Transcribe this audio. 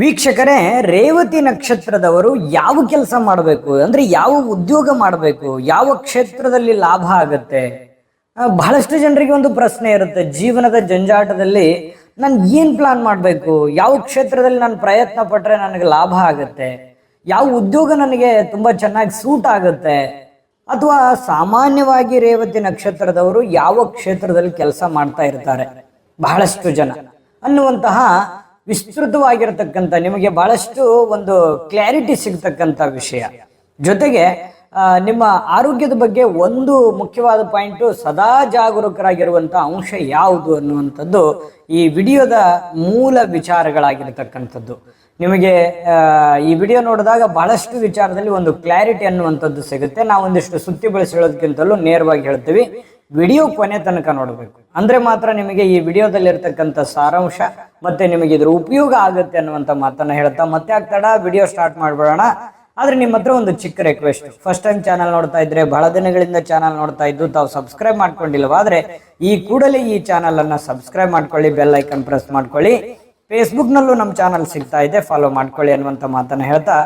ವೀಕ್ಷಕರೇ, ರೇವತಿ ನಕ್ಷತ್ರದವರು ಯಾವ ಕೆಲಸ ಮಾಡಬೇಕು? ಅಂದ್ರೆ ಯಾವ ಉದ್ಯೋಗ ಮಾಡಬೇಕು? ಯಾವ ಕ್ಷೇತ್ರದಲ್ಲಿ ಲಾಭ ಆಗುತ್ತೆ? ಬಹಳಷ್ಟು ಜನರಿಗೆ ಒಂದು ಪ್ರಶ್ನೆ ಇರುತ್ತೆ. ಜೀವನದ ಜಂಜಾಟದಲ್ಲಿ ನಾನು ಏನ್ ಪ್ಲಾನ್ ಮಾಡಬೇಕು? ಯಾವ ಕ್ಷೇತ್ರದಲ್ಲಿ ನಾನು ಪ್ರಯತ್ನ ಪಟ್ರೆ ನನಗೆ ಲಾಭ ಆಗುತ್ತೆ? ಯಾವ ಉದ್ಯೋಗ ನನಗೆ ತುಂಬಾ ಚೆನ್ನಾಗಿ ಸೂಟ್ ಆಗುತ್ತೆ? ಅಥವಾ ಸಾಮಾನ್ಯವಾಗಿ ರೇವತಿ ನಕ್ಷತ್ರದವರು ಯಾವ ಕ್ಷೇತ್ರದಲ್ಲಿ ಕೆಲಸ ಮಾಡ್ತಾ ಇರ್ತಾರೆ? ಬಹಳಷ್ಟು ಜನ ಅನ್ನುವಂತಹ ವಿಸ್ತೃತವಾಗಿರತಕ್ಕಂಥ, ನಿಮಗೆ ಬಹಳಷ್ಟು ಒಂದು ಕ್ಲಾರಿಟಿ ಸಿಗ್ತಕ್ಕಂಥ ವಿಷಯ. ಜೊತೆಗೆ ನಿಮ್ಮ ಆರೋಗ್ಯದ ಬಗ್ಗೆ ಒಂದು ಮುಖ್ಯವಾದ ಪಾಯಿಂಟು ಸದಾ ಜಾಗರೂಕರಾಗಿರುವಂಥ ಅಂಶ ಯಾವುದು ಅನ್ನುವಂಥದ್ದು ಈ ವಿಡಿಯೋದ ಮೂಲ ವಿಚಾರಗಳಾಗಿರತಕ್ಕಂಥದ್ದು. ನಿಮಗೆ ಈ ವಿಡಿಯೋ ನೋಡಿದಾಗ ಬಹಳಷ್ಟು ವಿಚಾರದಲ್ಲಿ ಒಂದು ಕ್ಲಾರಿಟಿ ಅನ್ನುವಂಥದ್ದು ಸಿಗುತ್ತೆ. ನಾವು ಒಂದಿಷ್ಟು ಸುತ್ತಿ ಬಳಸಿ ಹೇಳೋದಕ್ಕಿಂತಲೂ ನೇರವಾಗಿ ಹೇಳ್ತೀವಿ. ವಿಡಿಯೋ ಕೊನೆ ತನಕ ನೋಡಬೇಕು. ಅಂದ್ರೆ ಮಾತ್ರ ನಿಮಗೆ ಈ ವಿಡಿಯೋದಲ್ಲಿ ಇರ್ತಕ್ಕಂಥ ಸಾರಾಂಶ ಮತ್ತೆ ನಿಮಗೆ ಇದ್ರ ಉಪಯೋಗ ಆಗುತ್ತೆ ಅನ್ನುವಂಥ ಮಾತನ್ನ ಹೇಳ್ತಾ ಮತ್ತೆ ಆಗ್ತಾಡ, ವಿಡಿಯೋ ಸ್ಟಾರ್ಟ್ ಮಾಡ್ಬಿಡೋಣ. ಆದ್ರೆ ನಿಮ್ಮ ಹತ್ರ ಒಂದು ಚಿಕ್ಕ ರಿಕ್ವೆಸ್ಟ್ ಫಸ್ಟ್ ಟೈಮ್ ಚಾನಲ್ ನೋಡ್ತಾ ಇದ್ರೆ ಬಹಳ ದಿನಗಳಿಂದ ಚಾನಲ್ ನೋಡ್ತಾ ಇದ್ದು ತಾವು ಸಬ್ಸ್ಕ್ರೈಬ್ ಮಾಡ್ಕೊಂಡಿಲ್ವಾದ್ರೆ ಈ ಕೂಡಲೇ ಈ ಚಾನಲ್ ಅನ್ನ ಸಬ್ಸ್ಕ್ರೈಬ್ ಮಾಡ್ಕೊಳ್ಳಿ ಬೆಲ್ ಐಕನ್ ಪ್ರೆಸ್ ಮಾಡ್ಕೊಳ್ಳಿ. ಫೇಸ್ಬುಕ್ ನಲ್ಲೂ ನಮ್ಮ ಚಾನಲ್ ಸಿಗ್ತಾ ಇದೆ ಫಾಲೋ ಮಾಡ್ಕೊಳ್ಳಿ ಅನ್ನುವಂಥ ಮಾತನ್ನ ಹೇಳ್ತಾ